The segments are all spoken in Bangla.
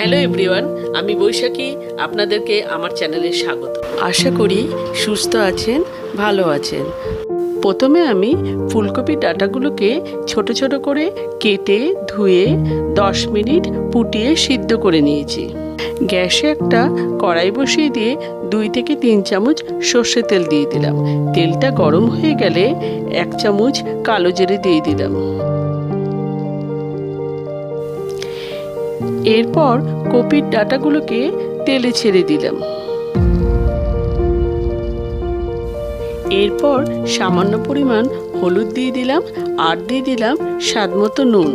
হ্যালো এভরিওয়ান, আমি বৈশাখী, আপনাদেরকে আমার চ্যানেলে স্বাগত। আশা করি সুস্থ আছেন, ভালো আছেন। প্রথমে আমি ফুলকপি ডাটাগুলোকে ছোট ছোট করে কেটে, ধুয়ে, দশ মিনিট ফুটিয়ে সিদ্ধ করে নিয়েছি। গ্যাসে একটা কড়াই বসিয়ে দিয়ে দুই থেকে তিন চামচ সর্ষে তেল দিয়ে দিলাম। তেলটা গরম হয়ে গেলে এক চামচ কালো জিরে দিয়ে দিলাম। এরপর কপির ডাটাগুলোকে তেলে ছেড়ে দিলাম। এরপর সামান্য পরিমাণ হলুদ দিয়ে দিলাম আর দিয়ে দিলাম স্বাদ মতো নুন।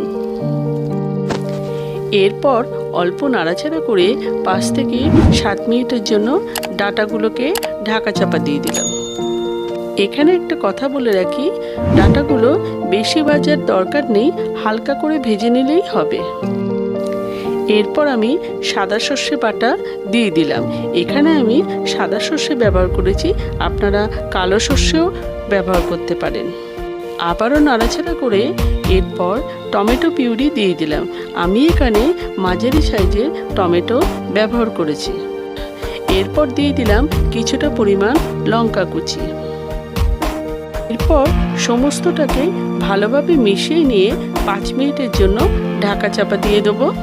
এরপর অল্প নাড়াচাড়া করে পাঁচ থেকে সাত মিনিটের জন্য ডাটাগুলোকে ঢাকা চাপা দিয়ে দিলাম। এখানে একটা কথা বলে রাখি, ডাটাগুলো বেশি ভাজার দরকার নেই, হালকা করে ভেজে নিলেই হবে। এরপর আমি সাদা সর্ষে বাটা দিয়ে দিলাম। এখানে আমি সাদা সর্ষে ব্যবহার করেছি। আপনারা কালো সর্ষেও ব্যবহার করতে পারেন। আবারও নাড়াচাড়া করে এরপর টমেটো পিউরি দিয়ে দিলাম। আমি এখানে মাঝারি সাইজের টমেটো ব্যবহার করেছি। এরপর দিয়ে দিলাম কিছুটা পরিমাণ লঙ্কা কুচি। এরপর সমস্তটাকে ভালোভাবে মিশিয়ে নিয়ে পাঁচ মিনিটের জন্য ঢাকা চাপা দিয়ে দেবো।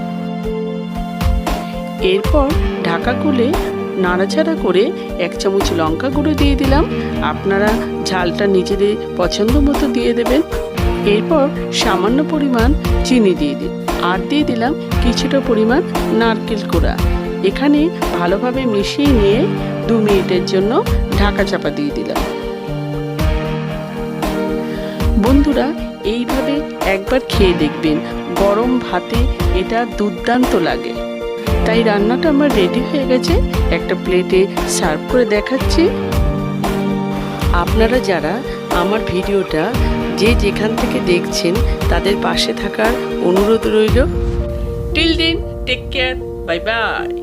এরপর ঢাকা খুলে নাড়াচাড়া করে এক চামচ লঙ্কা গুঁড়ো দিয়ে দিলাম। আপনারা ঝালটা নিজেদের পছন্দ মতো দিয়ে দেবেন। এরপর সামান্য পরিমাণ চিনি দিয়ে দিন। আর দিয়ে দিলাম কিছুটা পরিমাণ নারকেল কোড়া। এখানে ভালোভাবে মিশিয়ে নিয়ে দু মিনিটের জন্য ঢাকা চাপা দিয়ে দিলাম। বন্ধুরা, এইভাবে একবার খেয়ে দেখবেন, গরম ভাতে এটা দুর্দান্ত লাগে। তাই রান্নাটা আমার রেডি হয়ে গেছে। একটা প্লেটে সার্ভ করে দেখাচ্ছি। আপনারা যারা আমার ভিডিওটা যে যেখান থেকে দেখছেন, তাদের পাশে থাকার অনুরোধ রইল। টিল দিন টেক কেয়ার বাই বাই